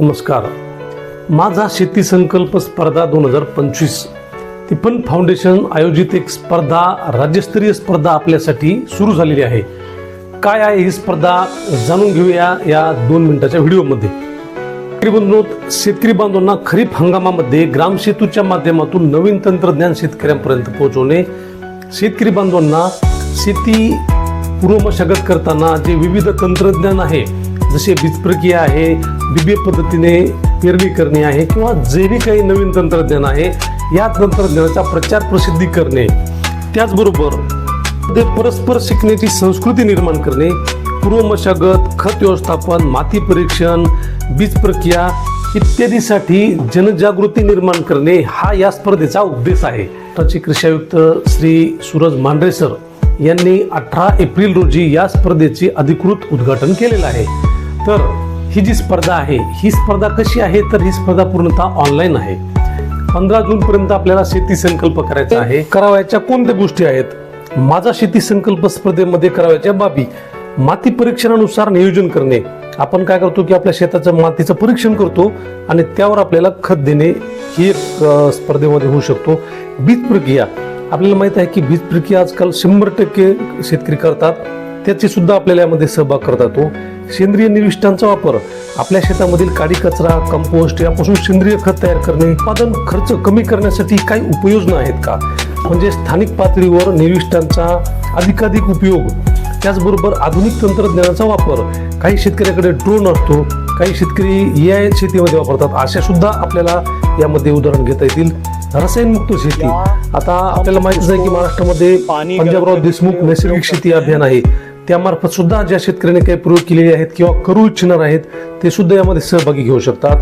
नमस्कार. माझा शेती संकल्प स्पर्धा दोन हजार पंचवीस. तिपन फाउंडेशन आयोजित एक स्पर्धा राज्यस्तरीय स्पर्धा आपल्यासाठी सुरू झालेली आहे. काय आहे ही स्पर्धा जाणून घेऊया या दोन मिनिटाच्या व्हिडिओमध्ये. शेतकरी बंधू शेतकरी बांधवांना खरीप हंगामामध्ये ग्रामसेतूच्या माध्यमातून नवीन तंत्रज्ञान शेतकऱ्यांपर्यंत पोहोचवणे शेतकरी बांधवांना शेती पूर्व मशागत करताना जे विविध तंत्रज्ञान आहे जसे बीज प्रक्रिया आहे दिव्य पद्धतीने पेरणी करणे आहे किंवा जे बी काही नवीन तंत्रज्ञान आहे या तंत्रज्ञानाचा प्रचार प्रसिद्धी करणे. त्याचबरोबर ते परस्पर शिकण्याची संस्कृती निर्माण करणे पूर्व मशागत खत व्यवस्थापन माती परीक्षण बीज प्रक्रिया इत्यादीसाठी जनजागृती निर्माण करणे हा या स्पर्धेचा उद्देश आहे. राज्याचे कृषी आयुक्त श्री सूरज मांढरे सर यांनी अठरा एप्रिल रोजी या स्पर्धेचे अधिकृत उद्घाटन केलेलं आहे. तर ही जी स्पर्धा आहे ही स्पर्धा कशी आहे तर ही स्पर्धा पूर्णतः ऑनलाईन आहे. पंधरा जून पर्यंत आपल्याला शेती संकल्प करायचा आहे. करावयाच्या कोणत्या गोष्टी आहेत? माझा शेती संकल्प स्पर्धेमध्ये करावयाच्या बाबी. माती परीक्षणानुसार नियोजन करणे. आपण काय करतो की आपल्या शेताचं मातीचं परीक्षण करतो आणि त्यावर आपल्याला खत देणे ही एक स्पर्धेमध्ये होऊ शकतो. बीज प्रक्रिया. आपल्याला माहीत आहे की बीज प्रक्रिया आजकाल शंभर टक्के शेतकरी करतात. त्याची सुद्धा आपल्याला यामध्ये सहभाग करता येतो. सेंद्रिय निविष्ठांचा वापर आपल्या शेतामधील काडी कचरा कंपोस्ट यापासून सेंद्रिय खत तयार करणे उत्पादन खर्च कमी करण्यासाठी काही उपाययोजना आहेत का? म्हणजे स्थानिक पातळीवर निविष्ठांचा अधिकाधिक उपयोग त्याचबरोबर आधुनिक तंत्रज्ञानाचा वापर. काही शेतकऱ्याकडे ड्रोन असतो काही शेतकरी ए आय शेतीमध्ये वापरतात. अशा सुद्धा आपल्याला यामध्ये उदाहरण घेता येतील. रसायनमुक्त शेती. आता आपल्याला माहितीच आहे की महाराष्ट्रामध्ये पाणी पंजाबराव देशमुख नैसर्गिक शेती अभियान आहे. त्यामार्फत सुद्धा ज्या शेतकऱ्यांनी काही प्रयोग केलेले आहेत किंवा करू इच्छिणार आहेत ते सुद्धा यामध्ये सहभागी घेऊ शकतात.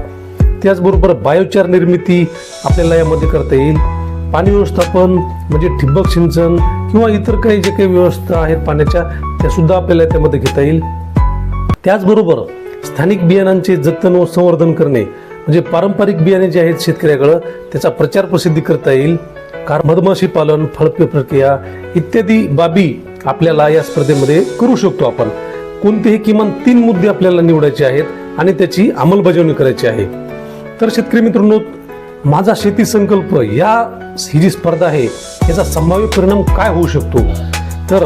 त्याचबरोबर बायोचार निर्मिती आपल्याला यामध्ये करता येईल. पाणी व्यवस्थापन म्हणजे ठिबक सिंचन किंवा इतर काही जे काही व्यवस्था आहेत पाण्याच्या त्या सुद्धा आपल्याला त्यामध्ये घेता येईल. त्याचबरोबर स्थानिक बियाणांचे जतन व संवर्धन करणे म्हणजे पारंपरिक बियाणे जे आहेत शेतकऱ्याकडं त्याचा प्रचार प्रसिद्धी करता येईल. कार मधमाशी पालन फळपे प्रक्रिया इत्यादी बाबी आपल्याला या स्पर्धेमध्ये करू शकतो आपण. कोणतेही किमान तीन मुद्दे आपल्याला निवडायचे आहेत आणि त्याची अंमलबजावणी करायची आहे. तर शेतकरी मित्रांनो माझा शेती संकल्प या ही जी स्पर्धा आहे याचा संभाव्य परिणाम काय होऊ शकतो? तर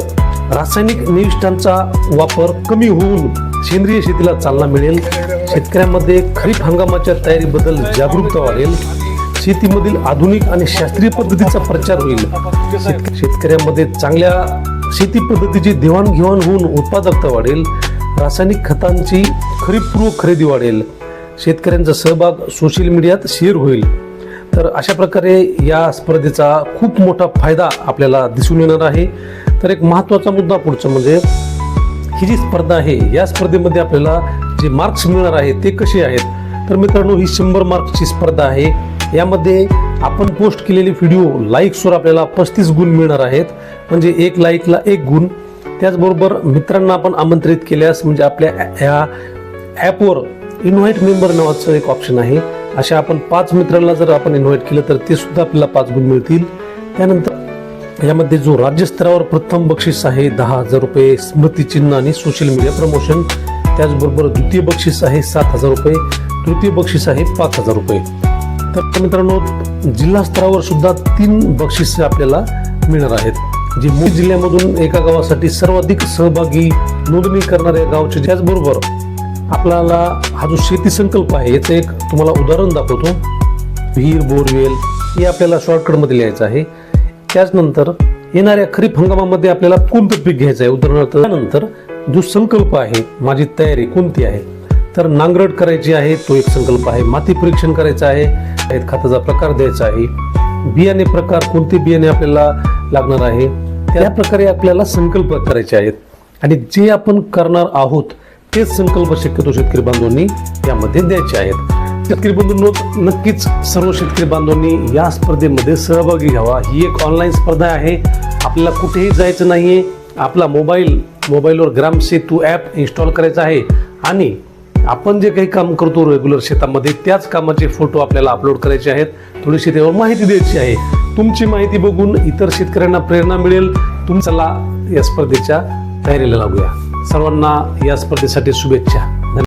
रासायनिक निविष्ठांचा वापर कमी होऊन सेंद्रिय शेतीला चालना मिळेल. शेतकऱ्यांमध्ये खरीप हंगामाच्या तयारीबद्दल जागरूकता वाढेल. शेतीमधील आधुनिक आणि शास्त्रीय पद्धतीचा प्रचार होईल. शेतकऱ्यांमध्ये चांगल्या शेती पद्धतीची देवाणघेवाण होऊन उत्पादकता वाढेल रासायनिक खतांची खरीपपूर्व खरेदी वाढेल शेतकऱ्यांचा सहभाग सोशल मीडियात शेअर होईल. तर अशा प्रकारे या स्पर्धेचा खूप मोठा फायदा आपल्याला दिसून येणार आहे. तर एक महत्त्वाचा मुद्दा पुढचा म्हणजे ही जी स्पर्धा आहे या स्पर्धेमध्ये आपल्याला जे मार्क्स मिळणार आहेत ते कसे आहेत? तर मित्रांनो ही शंभर मार्क्सची स्पर्धा आहे. यामध्ये आपण पोस्ट केलेली व्हिडिओ लाईक्सवर आपल्याला पस्तीस गुण मिळणार आहेत. म्हणजे एक लाईकला एक गुण. त्याचबरोबर मित्रांना आपण आमंत्रित केल्यास म्हणजे आपल्या ह्या ॲपवर इन्व्हाइट मेंबर नावाचं एक ऑप्शन आहे. अशा आपण पाच मित्रांना जर आपण इन्व्हाइट केलं तर ते सुद्धा आपल्याला पाच गुण मिळतील. त्यानंतर यामध्ये जो राज्यस्तरावर प्रथम बक्षीस आहे दहा हजार रुपये स्मृतिचिन्ह आणि सोशल मीडिया प्रमोशन त्याचबरोबर द्वितीय बक्षीस आहे सात हजार रुपये. तृतीय बक्षीस आहे पाच हजार रुपये. तर मित्रांनो जिल्हा स्तरावर सुद्धा तीन बक्षिसे आपल्याला मिळणार आहेत. जे मूळ जिल्ह्यामधून एका गावासाठी सर्वाधिक सहभागी नोंदणी करणाऱ्या गावचे त्याचबरोबर आपल्याला हा जो शेती संकल्प आहे याचं एक तुम्हाला उदाहरण दाखवतो. विहीर बोरवेल हे आपल्याला शॉर्टकटमध्ये लिहायचं आहे. त्याचनंतर येणाऱ्या खरीप हंगामामध्ये आपल्याला कोणतं पीक घ्यायचं आहे? उदाहरणार्थ त्यानंतर जो संकल्प आहे माझी तयारी कोणती आहे? तर नांगरट करायची आहे तो एक संकल्प आहे. माती परीक्षण करायचं आहे खताचा प्रकार द्यायचा आहे. बियाणे प्रकार कोणते बियाणे आपल्याला लागणार आहे त्या प्रकारे आपल्याला संकल्प करायचे आहेत. आणि जे आपण करणार आहोत तेच संकल्प शक्यतो शेतकरी बांधवांनी यामध्ये द्यायचे आहेत. शेतकरी बंधूंनो नक्कीच सर्व शेतकरी बांधवांनी या स्पर्धेमध्ये सहभागी घ्यावा ही एक ऑनलाईन स्पर्धा आहे. आपल्याला कुठेही जायचं नाही आहे आपला मोबाईल मोबाईलवर ग्राम सेतू ॲप इन्स्टॉल करायचा आहे. आणि आपण जे काही काम करतो रेग्युलर शेतामध्ये त्याच कामाचे फोटो आपल्याला अपलोड करायचे आहेत. थोडीशी त्यावर माहिती द्यायची आहे. तुमची माहिती बघून इतर शेतकऱ्यांना प्रेरणा मिळेल. तुमच्याला या स्पर्धेच्या तयारीला लागूया सर्वांना या स्पर्धेसाठी शुभेच्छा.